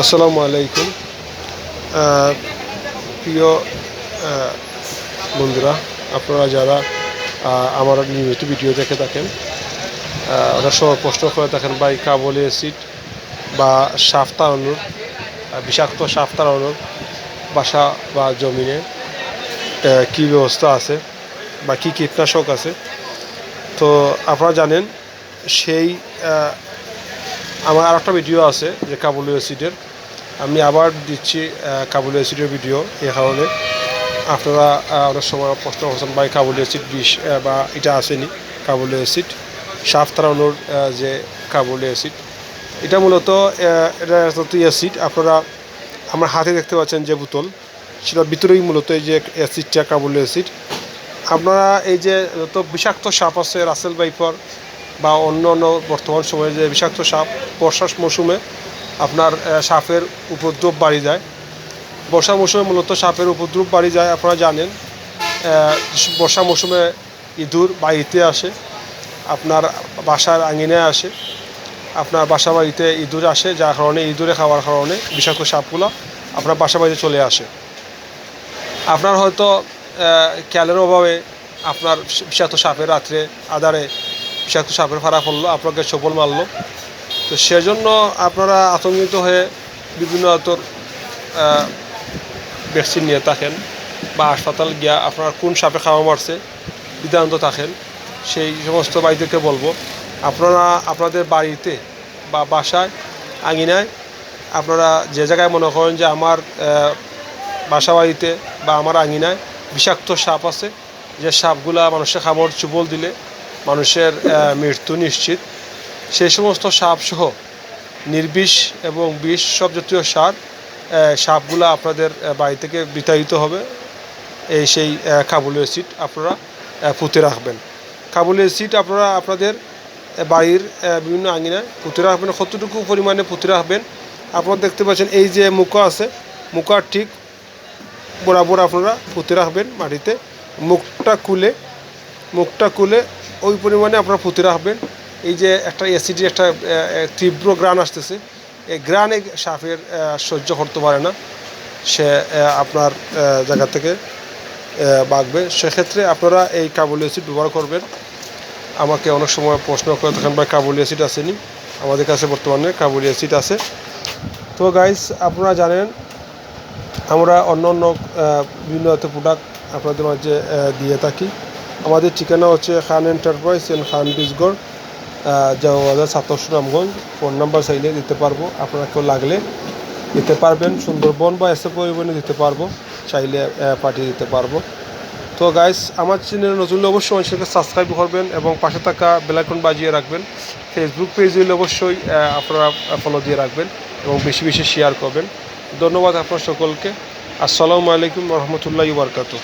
আসসালামু আলাইকুম। প্রিয় বন্ধুরা, আপনারা যারা আমার নিয়মিত ভিডিও দেখে থাকেন অনেক সময় প্রশ্ন করে থাকেন ভাই কাবলি অ্যাসিড বা সাফ তাড়ানোর বিষাক্ত সাফ তাড়ানোর বাসা বা জমিনে কী ব্যবস্থা আছে বা কী কীটনাশক আছে, তো আপনারা জানেন সেই আমার আর একটা ভিডিও আছে যে কাবুলি অ্যাসিডের। আমি আবার দিচ্ছি কাবুলি অ্যাসিডের ভিডিও এই কারণে। আপনারা অনেক সময় প্রশ্ন করছেন, ভাই, কাবুলি অ্যাসিড বিষ বা এটা আসেনি, কাবুলি অ্যাসিড? সাফ তাড়ানোর যে কাবুলি অ্যাসিড, এটা মূলত এটা অ্যাসিড। আপনারা আমার হাতে দেখতে পাচ্ছেন যে বোতল, সেটার ভিতরেই মূলত এই যে অ্যাসিডটা, কাবুলি অ্যাসিড। আপনারা এই যে যত বিষাক্ত সাপ আছে, রাসেল বাইপার বা অন্য অন্য বর্তমান সময়ে যে বিষাক্ত সাপ বর্ষার মৌসুমে আপনার সাপের উপদ্রব বাড়ি যায়। বর্ষা মৌসুমে মূলত সাপের উপদ্রব বাড়ি যায়, আপনারা জানেন। বর্ষা মৌসুমে ইঁদুর বাড়িতে আসে, আপনার বাসার আঙিনে আসে। আপনার বাসা বাড়িতে ইঁদুর আসে, যার কারণে ইঁদুরে খাওয়ার কারণে বিষাক্ত সাপগুলো আপনার বাসা বাড়িতে চলে আসে। আপনার হয়তো খেয়ালের অভাবে আপনার বিষাক্ত সাপের রাত্রে, আধারে বিষাক্ত সাপের ফাড়া পড়ল, আপনাকে সফল মারলো। তো সেজন্য আপনারা আতঙ্কিত হয়ে বিভিন্ন তোর ভ্যাকসিন নিয়ে থাকেন বা হাসপাতাল গিয়া আপনার কোন সাপে খাওয়া মারছে, বিধান্ত থাকেন। সেই সমস্ত বাড়িদেরকে বলব, আপনারা আপনাদের বাড়িতে বা বাসায়, আঙিনায় আপনারা যে জায়গায় মনে করেন যে আমার বাসা বাড়িতে বা আমার আঙিনায় বিষাক্ত সাপ আছে, যে সাপগুলা মানুষের খামড় চুবল দিলে মানুষের মৃত্যু নিশ্চিত। সেই সমস্ত সাপ সহ নির্বিষ এবং বিষ সব জাতীয় সার সাপগুলা আপনাদের বাড়ি থেকে বিতাড়িত হবে। এই সেই কাবুলি অ্যাসিড আপনারা পুঁতে রাখবেন। কাবুলি অ্যাসিড আপনারা আপনাদের বাড়ির বিভিন্ন আঙিনায় পুঁতে রাখবেন। কতটুকু পরিমাণে পুঁতে রাখবেন, আপনারা দেখতে পাচ্ছেন, এই যে মুখা আছে মুখার ঠিক বরাবর আপনারা পুঁতে রাখবেন মাটিতে মুখটা খুলে মুখটা খুলে ওই পরিমাণে আপনারা পুঁতে রাখবেন এই যে একটা অ্যাসিডের একটা তীব্র গ্রান আসতেছে। এই গ্রানে সাপের সহ্য করতে পারে না। সে আপনার জায়গা থেকে বাঁচবে সেক্ষেত্রে আপনারা এই কাবুলি অ্যাসিড ব্যবহার করবেন। আমাকে অনেক সময় প্রশ্ন করে থাকেন, ভাই, কাবুলি অ্যাসিড আসেনি আমাদের কাছে বর্তমানে কাবুলি অ্যাসিড আছে। তো গাইস আপনারা জানেন, আমরা অন্য অন্য বিভিন্ন প্রোডাক্ট আপনাদের মাঝে দিয়ে থাকি। আমাদের ঠিকানা হচ্ছে খান এন্টারপ্রাইজ এন্ড খান বীজগড় জওয়াজা সাতশো রামগঞ্জ, ফোন নাম্বার চাইলে দিতে পারব। আপনারা কেউ লাগলে দিতে পারবেন, সুন্দরবন বা এসে পরিবহনে দিতে পারব, চাইলে পাঠিয়ে দিতে পারব। তো গাইস আমার চ্যানেল নতুন অবশ্যই আমার চ্যানেলকে সাবস্ক্রাইব করবেন এবং পাশে থাকা বেলাইকন বাজিয়ে রাখবেন। ফেসবুক পেজ অবশ্যই আপনারা ফলো দিয়ে রাখবেন এবং বেশি বেশি শেয়ার করবেন। ধন্যবাদ আপনার সকলকে। আসসালামু আলাইকুম রহমতুল্লাহ বারকাতু